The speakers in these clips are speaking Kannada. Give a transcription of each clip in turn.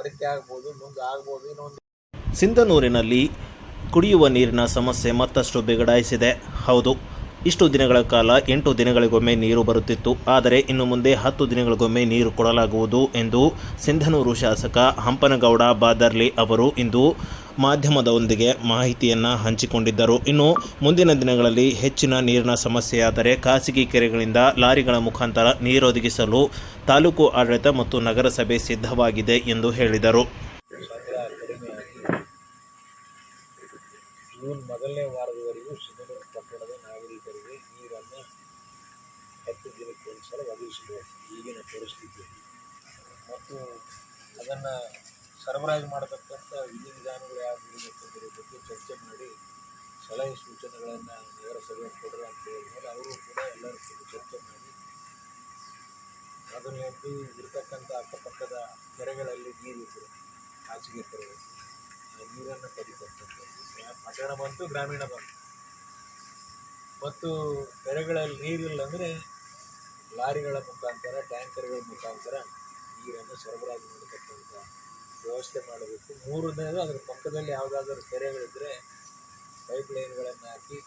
ಅಗತ್ಯ ಆಗ್ಬೋದು ಮುಂದೆ ಆಗ್ಬೋದು, ಇನ್ನೊಂದು ಸಿಂಧನೂರಿನಲ್ಲಿ ಕುಡಿಯುವ ನೀರಿನ ಸಮಸ್ಯೆ ಮತ್ತಷ್ಟು ಬಿಗಡಾಯಿಸಿದೆ. ಹೌದು, ಇಷ್ಟು ದಿನಗಳ ಕಾಲ ಎಂಟು ದಿನಗಳಿಗೊಮ್ಮೆ ನೀರು ಬರುತ್ತಿತ್ತು. ಆದರೆ ಇನ್ನು ಮುಂದೆ ಹತ್ತು ದಿನಗಳಿಗೊಮ್ಮೆ ನೀರು ಕೊಡಲಾಗುವುದು ಎಂದು ಸಿಂಧನೂರು ಶಾಸಕ ಹಂಪನಗೌಡ ಬಾದರ್ಲಿ ಅವರು ಇಂದು ಮಾಧ್ಯಮದೊಂದಿಗೆ ಮಾಹಿತಿಯನ್ನು ಹಂಚಿಕೊಂಡಿದ್ದರು. ಇನ್ನು ಮುಂದಿನ ದಿನಗಳಲ್ಲಿ ಹೆಚ್ಚಿನ ನೀರಿನ ಸಮಸ್ಯೆಯಾದರೆ ಖಾಸಗಿ ಕೆರೆಗಳಿಂದ ಲಾರಿಗಳ ಮುಖಾಂತರ ನೀರೊದಗಿಸಲು ತಾಲೂಕು ಆಡಳಿತ ಮತ್ತು ನಗರಸಭೆ ಸಿದ್ಧವಾಗಿದೆ ಎಂದು ಹೇಳಿದರು. ಜೂನ್ ಮೊದಲನೇ ವಾರದವರೆಗೂ ಸಿಂಧನೂರು ಪಟ್ಟಣದ ನಾಗರಿಕರಿಗೆ ನೀರನ್ನು ಹತ್ತು ದಿನಕ್ಕೆ ಒಂದು ಸಲ ಒದಗಿಸಬೇಕು ಈಗಿನ ಪರಿಸ್ಥಿತಿ. ಮತ್ತು ಅದನ್ನು ಸರಬರಾಜು ಮಾಡತಕ್ಕಂಥ ವಿಧಿವಿಧಾನಗಳು ತೊಂದರೆ ಬಗ್ಗೆ ಚರ್ಚೆ ಮಾಡಿ ಸಲಹೆ ಸೂಚನೆಗಳನ್ನು ನಗರಸಭೆ ಕೊಡ್ರಿ ಅಂತ ಹೇಳಿದ್ಮೇಲೆ ಅವರು ಕೂಡ ಎಲ್ಲರೂ ಜೊತೆ ಚರ್ಚೆ ಮಾಡಿ ಮೊದಲನೇದು ಇರ್ತಕ್ಕಂಥ ಅಕ್ಕಪಕ್ಕದ ಕೆರೆಗಳಲ್ಲಿ ನೀರಿದ್ರು ಖಾಸಗಿ ಕೆರೆಗಳು ಆ ನೀರನ್ನು ಪಡಿತಕ್ಕಂಥದ್ದು ಯಾ- ಪಟ್ಟಣ ಬಂತು, ಗ್ರಾಮೀಣ ಬಂತು. ಮತ್ತು ಕೆರೆಗಳಲ್ಲಿ ನೀರಿಲ್ಲ ಅಂದರೆ ಲಾರಿಗಳ ಮುಖಾಂತರ, ಟ್ಯಾಂಕರ್ಗಳ ಮುಖಾಂತರ ನೀರನ್ನು ಸರಬರಾಜು ಮಾಡತಕ್ಕಂಥ ವ್ಯವಸ್ಥೆ ಮಾಡಬೇಕು. ಮೂರನೇದು ಅದರ ಪಕ್ಕದಲ್ಲಿ ಯಾವುದಾದ್ರೂ ಕೆರೆಗಳಿದ್ದರೆ ಪೈಪ್ ಲೈನ್ಗಳನ್ನು ಹಾಕಿ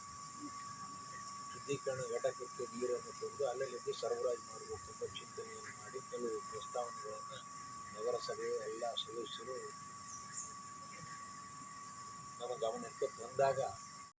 ಶುದ್ಧೀಕರಣ ಘಟಕಕ್ಕೆ ನೀರನ್ನು ತಂದು ಅಲ್ಲಲ್ಲಿದ್ದು ಸರಬರಾಜು ಮಾಡಬೇಕೆಂಬ ಚಿಂತನೆಯನ್ನು ಮಾಡಿ ಕೆಲವು ಪ್ರಸ್ತಾವನೆಗಳನ್ನು ನಗರಸಭೆಯ ಎಲ್ಲ ಸದಸ್ಯರು ನಮ್ಮ ಗಮನಕ್ಕೆ ತಂದಾಗ